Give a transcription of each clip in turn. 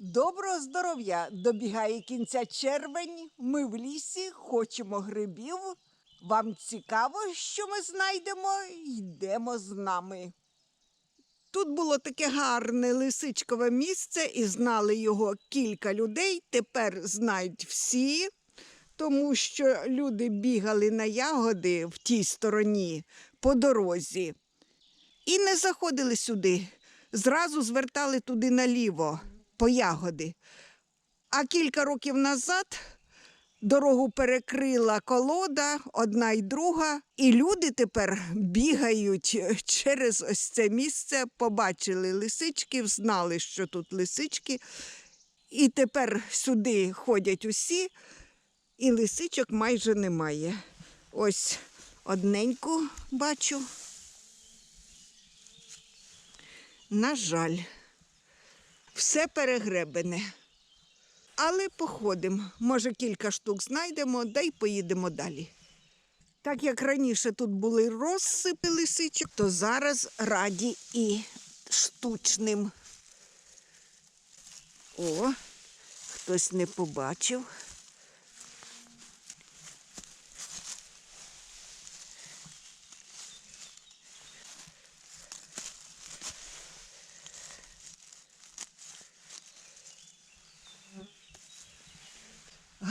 Доброго здоров'я! Добігає кінця червень. Ми в лісі хочемо грибів. Вам цікаво, що ми знайдемо? Йдемо з нами. Тут було таке гарне лисичкове місце, і знали його кілька людей. Тепер знають всі, тому що люди бігали на ягоди в тій стороні по дорозі і не заходили сюди. Зразу звертали туди наліво по ягоди. А кілька років назад дорогу перекрила колода, одна й друга, і люди тепер бігають через ось це місце, побачили лисичків, знали, що тут лисички. І тепер сюди ходять усі, і лисичок майже немає. Ось одненьку бачу. На жаль, все перегребене. Але походимо. Може, кілька штук знайдемо, да й поїдемо далі. Так як раніше тут були розсипи лисичок, то зараз раді і штучним. О, хтось не побачив.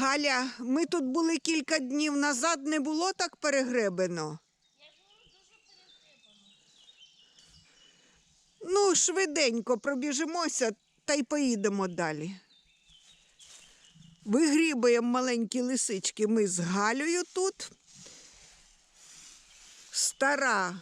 Галя, ми тут були кілька днів назад, не було так перегребено. Ну, швиденько пробіжимося та й поїдемо далі. Вигрібаємо маленькі лисички ми з Галею тут. Стара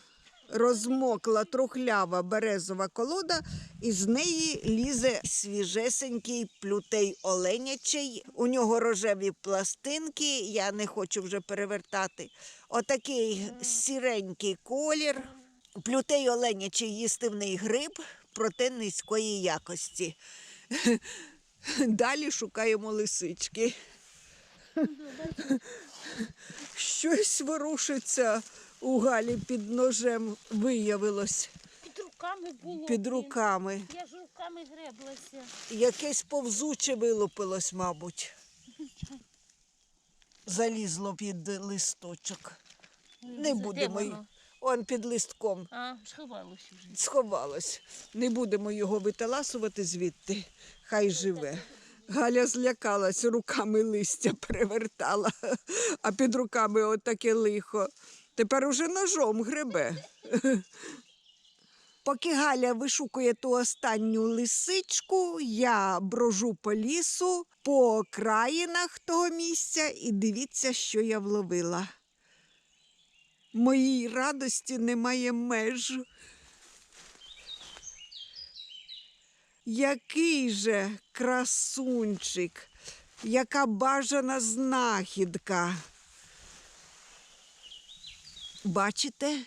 розмокла трухлява березова колода, і з неї лізе свіжесенький плютей оленячий. У нього рожеві пластинки, я не хочу вже перевертати. Отакий сіренький колір. Плютей оленячий їстивний гриб, проте низької якості. Далі шукаємо лисички. Щось ворушиться у Галі під ножем виявилось Під руками було. під руками. Я ж руками греблася. Якесь повзуче вилупилось, мабуть. Залізло під листочок. Не будемо. й- воно? Он під листком А, сховалося вже. сховалось. Не будемо його виталасувати звідти. Хай живе. Галя злякалась, руками листя перевертала, а під руками отаке лихо. Тепер уже ножом гребе. Поки Галя вишукує ту останню лисичку, я брожу по лісу, по окраїнах того місця і дивіться, що я вловила. Моїй радості немає меж. Який же красунчик, яка бажана знахідка. Бачите,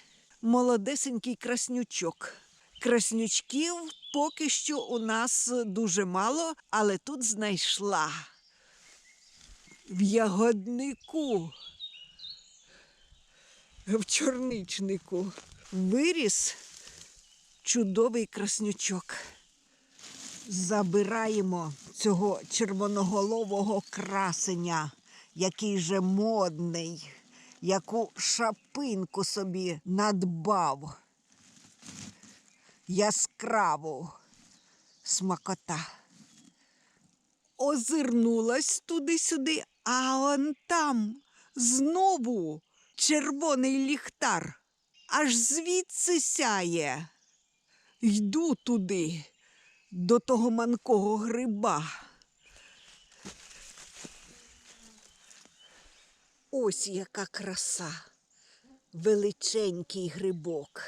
молодесенький краснючок. Краснючків поки що у нас дуже мало, але тут знайшла. В ягоднику, в чорничнику виріс чудовий краснючок. Забираємо цього червоноголового красеня, який же модний, яку шапинку собі надбав. Яскраву смакота. Озирнулась туди-сюди, а он там знову червоний ліхтар. Аж звідси сяє. Йду туди до того манкого гриба. Ось яка краса. Величенький грибок.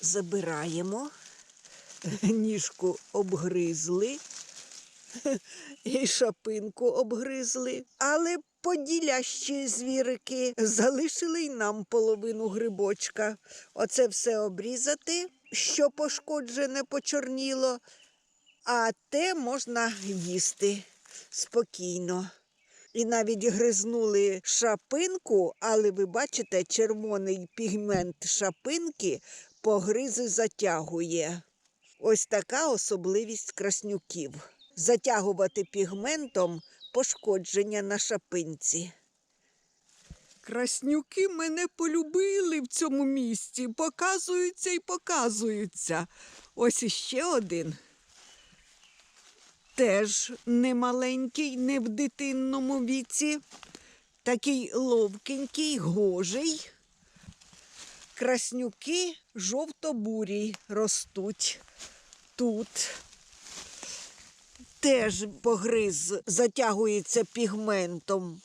Забираємо, ніжку обгризли і шапинку обгризли, але поділящі звірики залишили й нам половину грибочка. Оце все обрізати, що пошкоджене почорніло, а те можна їсти спокійно. І навіть гризнули шапинку, але ви бачите, червоний пігмент шапинки по гризи затягує. Ось така особливість краснюків. затягувати пігментом пошкодження на шапинці. Краснюки мене полюбили в цьому місці, показуються і показуються. Ось іще один. Теж не маленький, не в дитинному віці. Такий ловкенький, гожий. Краснюки жовто-бурі ростуть тут. Теж погриз затягується пігментом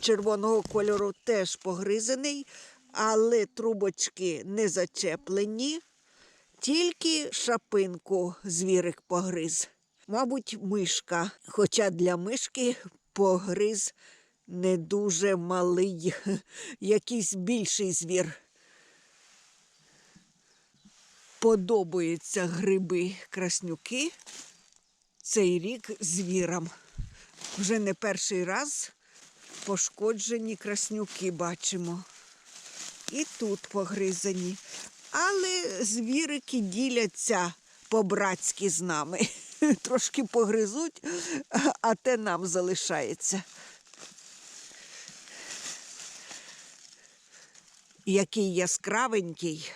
червоного кольору, теж погризаний, але трубочки не зачеплені, тільки шапинку звірик погриз. Мабуть, мишка, хоча для мишки погриз не дуже малий, якийсь більший звір. Подобаються гриби краснюки цей рік звірам. Вже не перший раз пошкоджені краснюки бачимо. І тут погризані. Але звірики діляться по-братськи з нами. Трошки погризуть, а те нам залишається. Який яскравенький.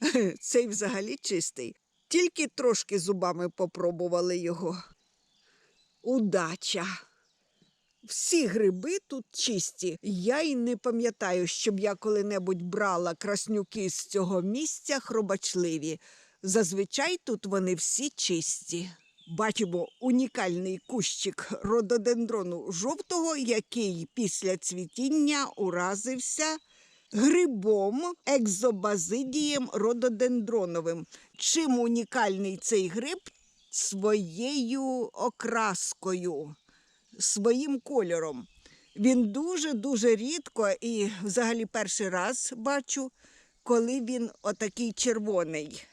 Цей взагалі чистий. Тільки трошки зубами попробували його. Удача. Всі гриби тут чисті. Я й не пам'ятаю, щоб я коли-небудь брала краснюки з цього місця хробачливі. Зазвичай тут вони всі чисті. Бачимо унікальний кущик рододендрону жовтого, який після цвітіння уразився грибом екзобазидієм рододендроновим. Чим унікальний цей гриб? Своєю окраскою, своїм кольором. Він дуже-дуже рідко і взагалі перший раз бачу, коли він отакий червоний.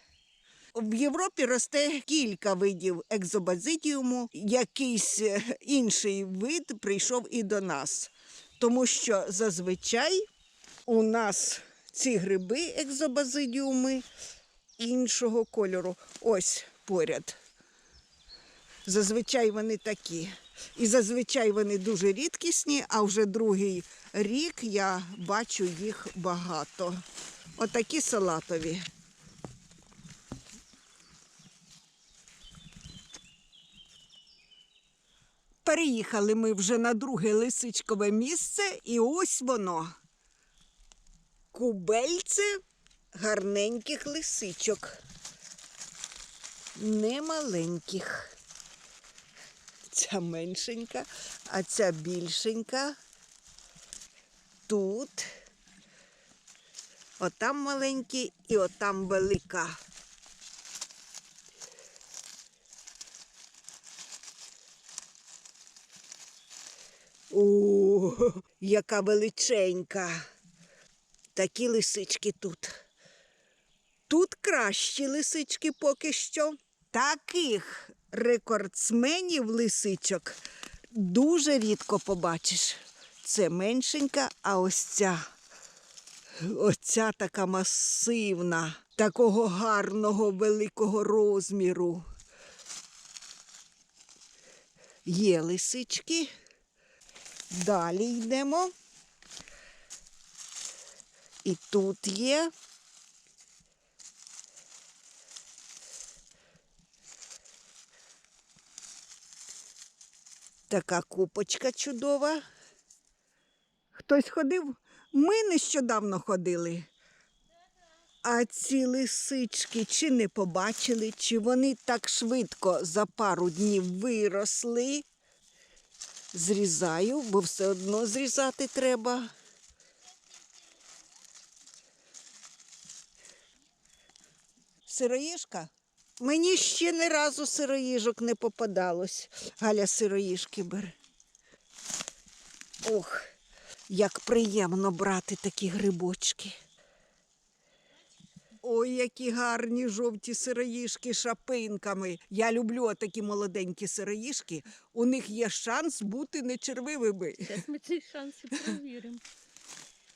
В Європі росте кілька видів екзобазидіуму, якийсь е, інший вид прийшов і до нас. Тому що зазвичай у нас ці гриби екзобазидіуми іншого кольору. Ось поряд. Зазвичай вони такі. І зазвичай вони дуже рідкісні, а вже другий рік я бачу їх багато. Отакі салатові. Переїхали ми вже на друге лисичкове місце, і ось воно. Кубельце гарненьких лисичок. Немаленьких. Ця меншенька, а ця більшенька. Тут. Отам маленькі і отам велика. О, яка величенька. Такі лисички тут. Тут кращі лисички поки що. Таких рекордсменів лисичок дуже рідко побачиш. Це меншенька, а ось ця. Оця така масивна, такого гарного великого розміру. Є лисички. Далі йдемо. І тут є. Така купочка чудова. Хтось ходив? Ми нещодавно ходили. А ці лисички чи не побачили, чи вони так швидко за пару днів виросли. Зрізаю, бо все одно зрізати треба. Сироїжка? Мені ще ні разу сироїжок не попадалось. Галя сироїжки бере. Ох, як приємно брати такі грибочки. Ой, які гарні жовті сироїжки з шапинками. Я люблю такі молоденькі сироїжки. У них є шанс бути не червивими. Зараз ми цей шанс і перевіримо.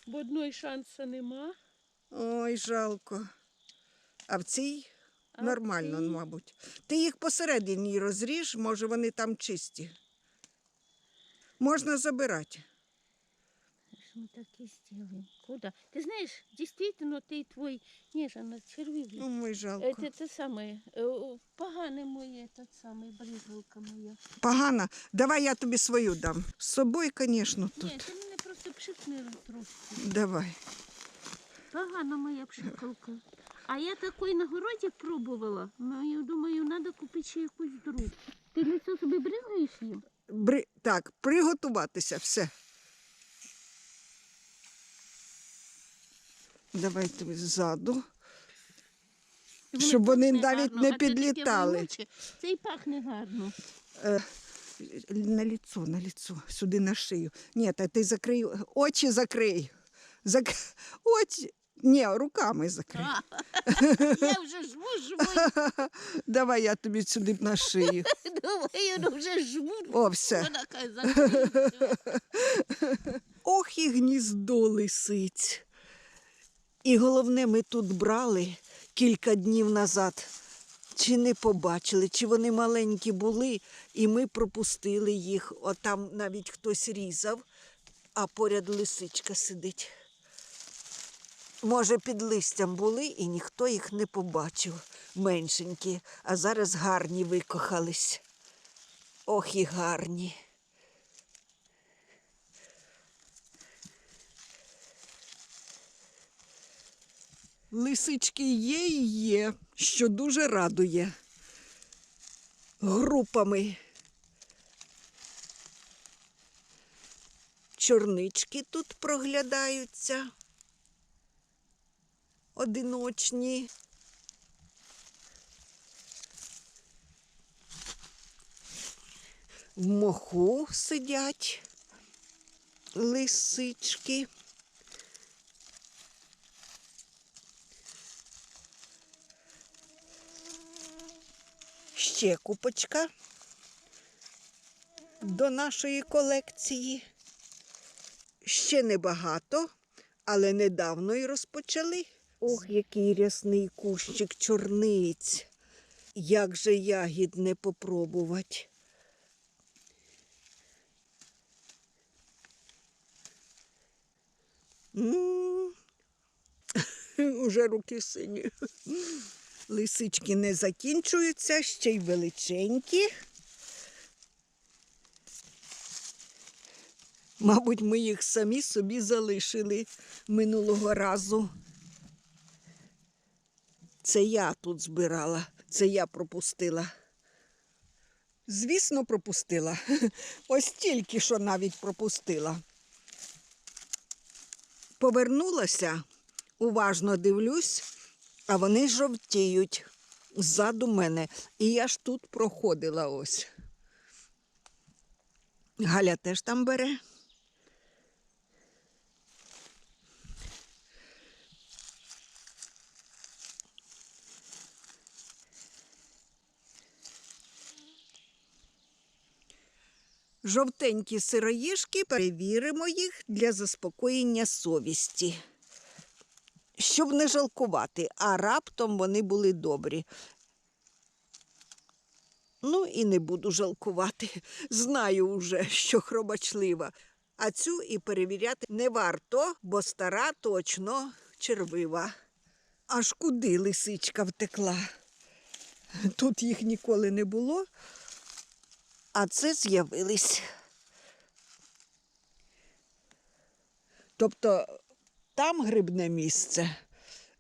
Бо одної шансу нема, Ой, жалко. А в цій А Нормально, ці? мабуть. Ти їх посередині розріж, може вони там чисті. Можна забирати Что мы так и сделаем? Куда? Ты знаешь, действительно, ты твой... Не, же она червивый. Ну, мой жалко. Это, это самое, э, поганый мой этот самый, брызгалка моя. Погано. Давай я тобі свою дам. З собою, звісно, тут. Ні, ти мене просто пшикни трошки. Давай. Погана моя пшикалка. А я такий на городі пробувала. Ну, я думаю, треба купити ще якусь другу. Ти лицо собі бризгаєш їм? Бри... Так, приготуватися, все. Давай тобі ззаду. Щоб вони пахне навіть гарно, не а це таке підлітали. вонюче. Це й пахне гарно. Е, на лицо, на лицо, сюди на шию. Ні, та ти закрий, очі закрий. Зак... Очі. Ні, руками закрий. Я вже жму, жму. Давай я тобі сюди на шию. Давай, я вже жму. О, все. Вона каже, закрий. Ох і гніздо лисиць. І головне, ми тут брали кілька днів назад. Чи не побачили, чи вони маленькі були, і ми пропустили їх. Отам навіть хтось різав, а поряд лисичка сидить. Може, під листям були, і ніхто їх не побачив. Меншенькі, а зараз гарні викохались. Ох і гарні. Лисички є і є, що дуже радує. Групами. Чорнички тут проглядаються. Одиночні. В моху сидять лисички. Ще купочка до нашої колекції. Ще небагато, але недавно і розпочали. Ох, який рясний кущик чорниць. Як же ягід не попробувати. Уже руки сині. Лисички не закінчуються, ще й величенькі. Мабуть, ми їх самі собі залишили минулого разу. Це я тут збирала, це я пропустила. Звісно, пропустила. Ось тільки що навіть пропустила. Повернулася, уважно дивлюсь. А вони жовтіють ззаду мене. І я ж тут проходила ось. Галя теж там бере. Жовтенькі сироїшки перевіримо їх для заспокоєння совісті щоб не жалкувати, а раптом вони були добрі. Ну і не буду жалкувати. Знаю вже, що хробачлива. А цю і перевіряти не варто, бо стара точно червива. Аж куди лисичка втекла? Тут їх ніколи не було, а це з'явились. Тобто там грибне місце,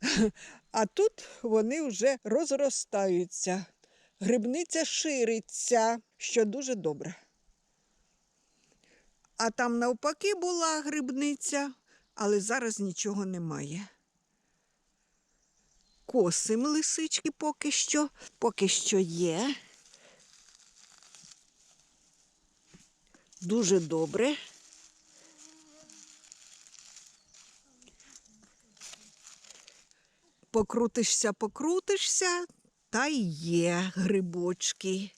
а тут вони вже розростаються. Грибниця шириться, що дуже добре. А там навпаки була грибниця, але зараз нічого немає. Косим лисички поки що, поки що є. Дуже добре. Покрутишся, покрутишся, та й є грибочки.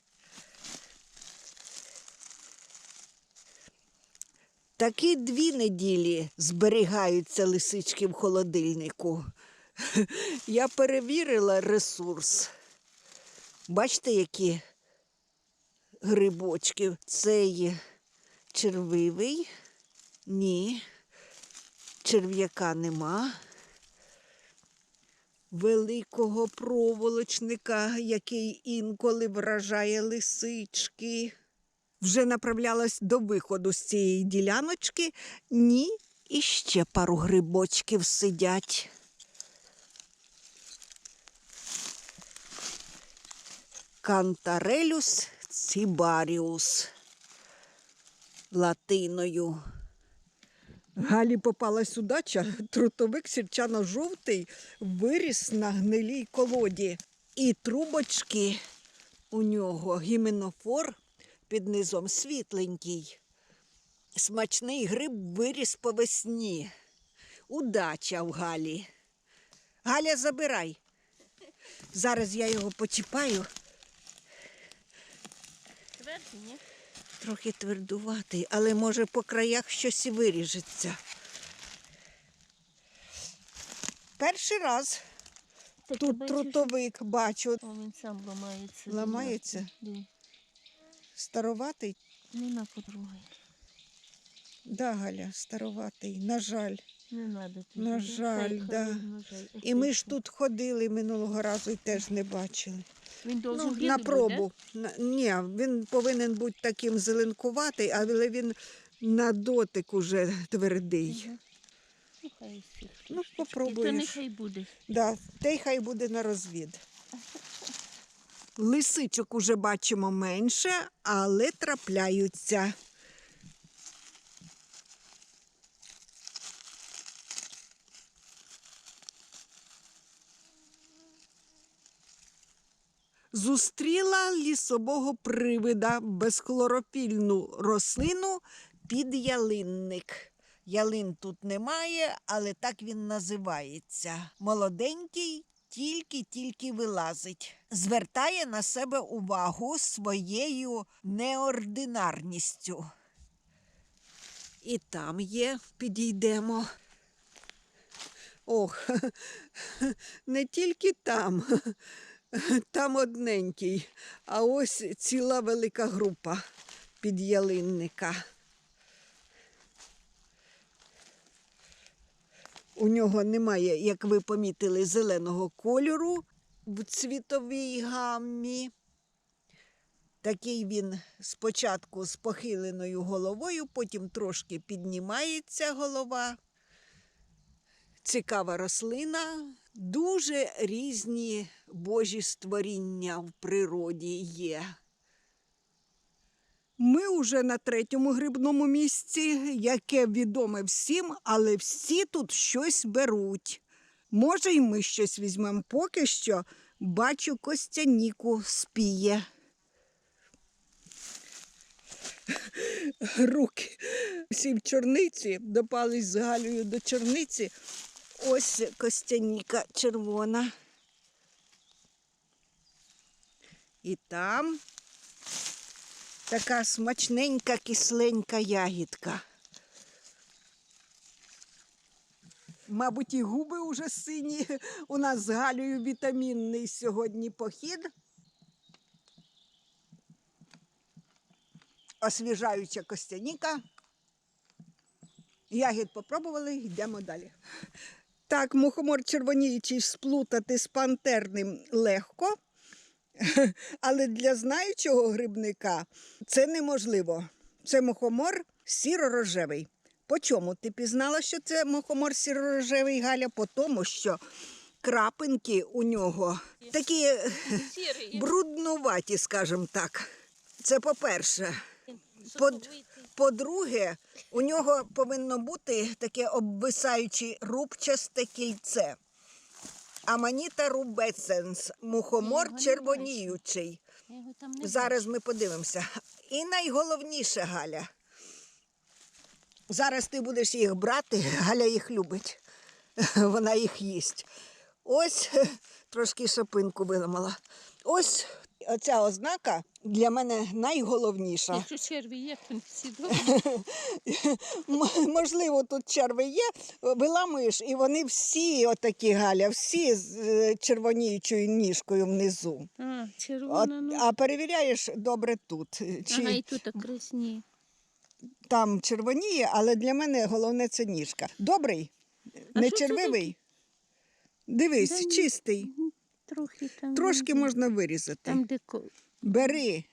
Такі дві неділі зберігаються лисички в холодильнику. Я перевірила ресурс. Бачите, які грибочки? Це є червивий. Ні. Черв'яка нема. Великого проволочника, який інколи вражає лисички. Вже направлялась до виходу з цієї діляночки. Ні, і ще пару грибочків сидять. Кантарелюс цибаріус латиною. Галі попалась удача, трутовик сірчано-жовтий виріс на гнилій колоді. І трубочки у нього гіменофор під низом світленький. Смачний гриб виріс по весні. Удача в Галі. Галя, забирай. Зараз я його почіпаю. Твердий, ні? Трохи твердуватий, але може по краях щось і виріжеться. Перший раз Так, тут бачиш, трутовик бачу. О, він сам ламається. Ламається? Да. Староватий. Нема подруги. Да, Галя, староватий, на жаль. Не треба тобі. На жаль, Хай да. на І ми ж тут ходили минулого разу і теж не бачили. Він Ну, на пробу. На, ні, він повинен бути таким зеленкуватий, але він на дотик уже твердий. Ну, хай всіх Ну, попробуєш. Та нехай буде. Да, те й хай буде на розвід. Лисичок уже бачимо менше, але трапляються. Зустріла лісового привида безхлорофільну рослину під ялинник. Ялин тут немає, але так він називається. Молоденький, тільки-тільки вилазить. Звертає на себе увагу своєю неординарністю. І там є, підійдемо. Ох, не тільки там, там одненький, а ось ціла велика група підялинника. У нього немає, як ви помітили, зеленого кольору в цвітовій гаммі. Такий він спочатку з похиленою головою, потім трошки піднімається голова. Цікава рослина, дуже різні божі створіння в природі є. Ми уже на третьому грибному місці, яке відоме всім, але всі тут щось беруть. Може, й ми щось візьмемо поки що. Бачу, Костяніку спіє. Руки всі в чорниці, допались з Галею до чорниці. Ось Костяніка червона. І там така смачненька кисленька ягідка. Мабуть, і губи уже сині. У нас з Галею вітамінний сьогодні похід. Освіжаюча костяніка. Ягід попробували, йдемо далі. Так, мухомор червоніючий сплутати з пантерним легко. Але для знаючого грибника це неможливо. Це мухомор сіро-рожевий. По чому ти пізнала, що це мухомор сіро-рожевий, Галя? По тому, що крапинки у нього такі Сірий. бруднуваті, скажімо так. Це по-перше. По-друге, у нього повинно бути таке обвисаюче рубчасте кільце. Аманіта рубесенс, мухомор червоніючий. Зараз ми подивимося. І найголовніше, Галя. Зараз ти будеш їх брати, Галя їх любить. Вона їх їсть. Ось трошки шапинку виламала. Ось Оця ознака для мене найголовніша. Якщо черві є, то не всі добре. Можливо, тут черви є, виламуєш, і вони всі отакі Галя, всі з е, червоніючою ніжкою внизу. А, червона, ну. а перевіряєш добре тут. Чи Ага, і тут красні. там червоніє, але для мене головне це ніжка. Добрий, А не червивий. Дивись, чистий. Трохи там. Трошки можна вирізати. Там де Бери.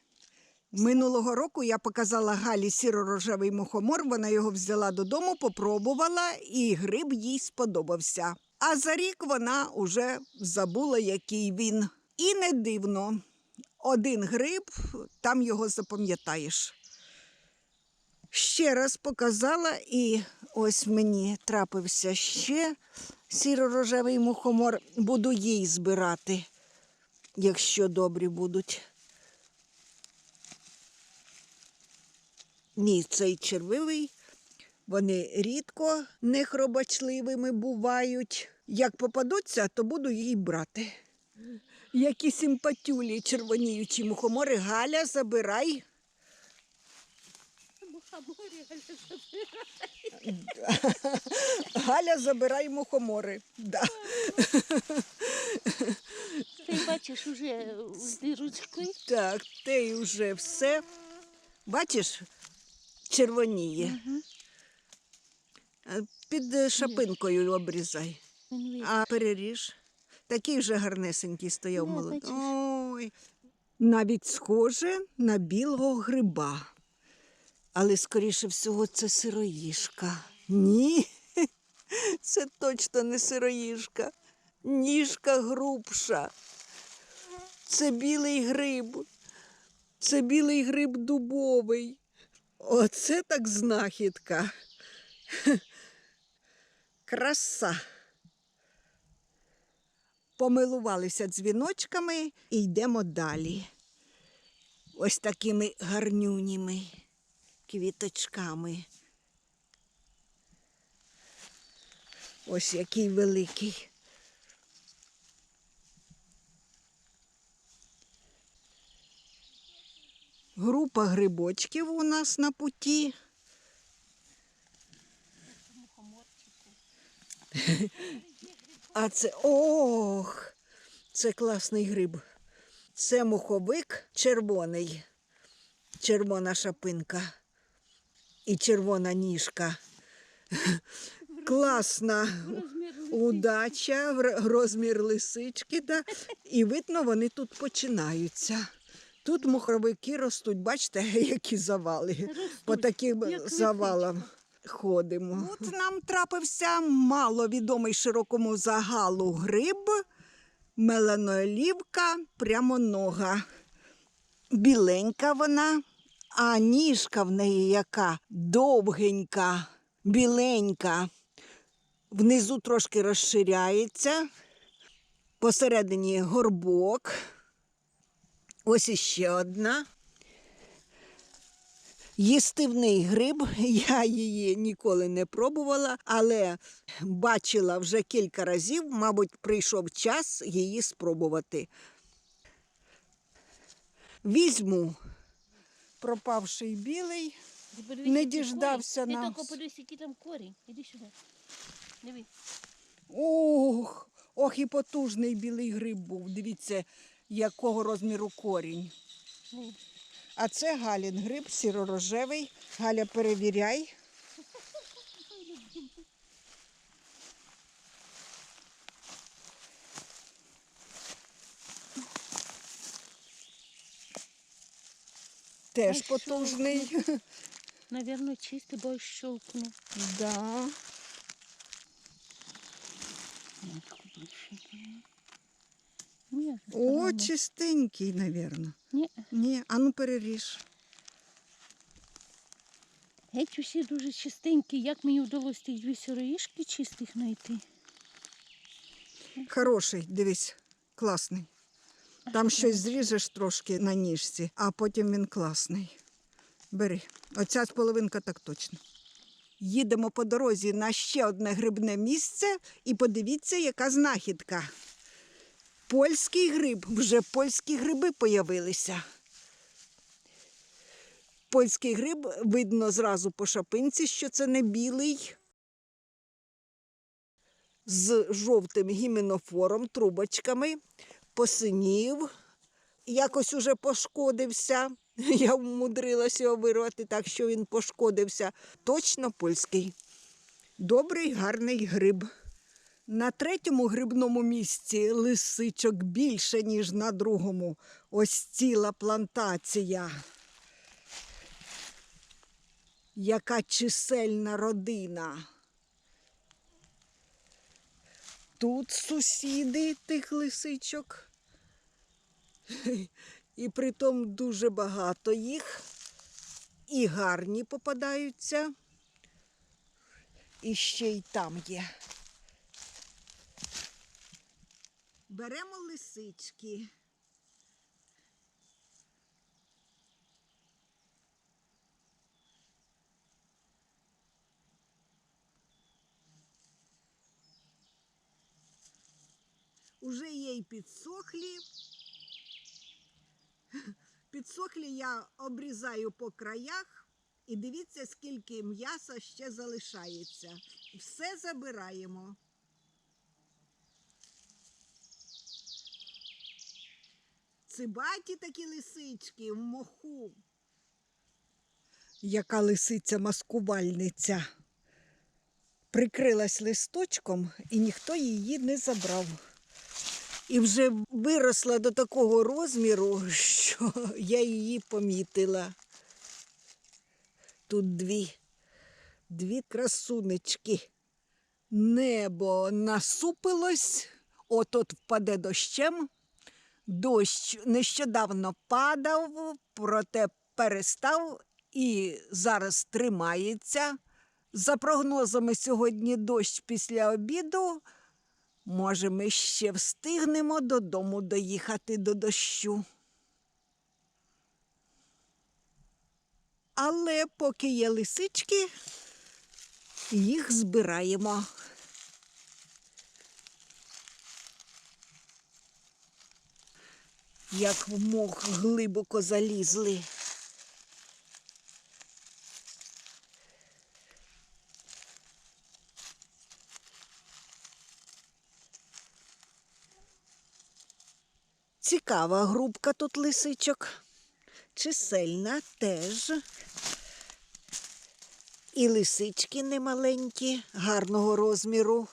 Минулого року я показала Галі сіро-рожевий мухомор, вона його взяла додому, попробувала, і гриб їй сподобався. А за рік вона уже забула, який він. І не дивно. Один гриб, там його запам'ятаєш. Ще раз показала, і ось мені трапився ще сіро-рожевий мухомор. Буду їй збирати, якщо добрі будуть. Ні, цей червивий. Вони рідко нехробачливими бувають. Як попадуться, то буду її брати. Які симпатюлі червоніючі мухомори. Галя, забирай. Мухоморі, Галя, забирай мухомори. Да. Ти бачиш уже з дірочкою. Так, те й вже все. Бачиш, червоніє. Е, Під шапинкою обрізай. А переріж. Такий вже гарнесенький стояв Ну, молодий. Ой. Навіть схоже на білого гриба. Але, скоріше всього, це сироїжка. Ні, це точно не сироїжка. Ніжка грубша. Це білий гриб. Це білий гриб дубовий. Оце так знахідка. Краса. Помилувалися дзвіночками і йдемо далі. Ось такими гарнюніми квіточками. Ось який великий. Група грибочків у нас на путі. А це ох, це класний гриб. Це муховик червоний, червона шапинка і червона ніжка. Класна удача, розмір лисички, да. і видно, вони тут починаються. Тут муховики ростуть, бачите, які завали. По таким завалам ходимо. Тут нам трапився маловідомий широкому загалу гриб, меланолівка прямонога. Біленька вона, а ніжка в неї яка довгенька, біленька. Внизу трошки розширяється, посередині горбок. Ось іще одна. Їстивний гриб, я її ніколи не пробувала, але бачила вже кілька разів, мабуть, прийшов час її спробувати. Візьму пропавший білий. Подивись, Не діждався корінь. нас. Ти тільки подивись, який там корінь. Іди сюди. Диви. Ох, ох, і потужний білий гриб був. Дивіться, якого розміру корінь. А це Галін гриб, сіро-рожевий. Галя, перевіряй. Теж Ой, потужний. Навірно, чистий, бо щелкнув. Да. Ні, О, чистенький, напевно. Ні, Ні, а ну переріж. геть усі дуже чистенькі. Як мені вдалося ті дві сироїшки чистих знайти? Хороший, дивись, класний. Там щось зріжеш трошки на ніжці, а потім він класний. Бери. Оця половинка так точно. Їдемо по дорозі на ще одне грибне місце і подивіться, яка знахідка. Польський гриб, вже польські гриби появилися. Польський гриб видно зразу по шапинці, що це не білий. З жовтим гіменофором, трубочками, посинів, якось уже пошкодився. Я вмудрилася його вирвати так, що він пошкодився. Точно польський. Добрий, гарний гриб. На третьому грибному місці лисичок більше, ніж на другому. Ось ціла плантація. Яка чисельна родина. Тут сусіди тих лисичок. І притом дуже багато їх. І гарні попадаються. І ще й там є. Беремо лисички. Уже є й підсохлі. Підсохлі я обрізаю по краях і дивіться, скільки м'яса ще залишається. Все забираємо. Цибаті такі лисички в моху. Яка лисиця маскувальниця. Прикрилась листочком і ніхто її не забрав. І вже виросла до такого розміру, що я її помітила. Тут дві, дві красунечки. Небо насупилось, от-от впаде дощем. Дощ нещодавно падав, проте перестав і зараз тримається. За прогнозами, сьогодні дощ після обіду. Може, ми ще встигнемо додому доїхати до дощу. Але поки є лисички, їх збираємо. Як в мох глибоко залізли. Цікава групка тут лисичок. Чисельна теж. І лисички немаленькі, гарного розміру.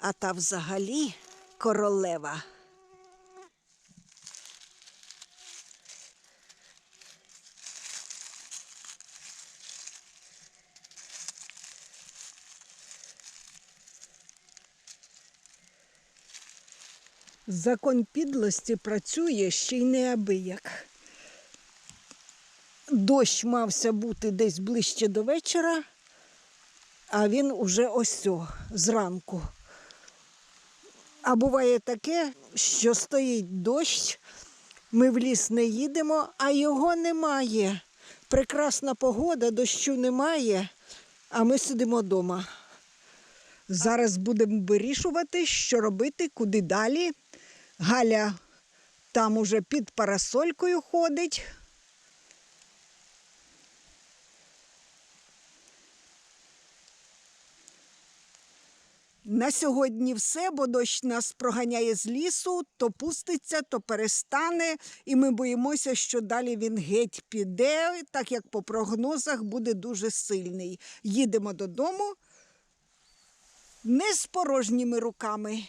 А та взагалі королева. Закон підлості працює ще й неабияк. Дощ мався бути десь ближче до вечора, а він уже ось о, зранку. А буває таке, що стоїть дощ, ми в ліс не їдемо, а його немає. Прекрасна погода, дощу немає, а ми сидимо вдома. Зараз будемо вирішувати, що робити, куди далі. Галя там уже під парасолькою ходить. На сьогодні все, бо дощ нас проганяє з лісу, то пуститься, то перестане, і ми боїмося, що далі він геть піде, так як по прогнозах буде дуже сильний. Їдемо додому не з порожніми руками.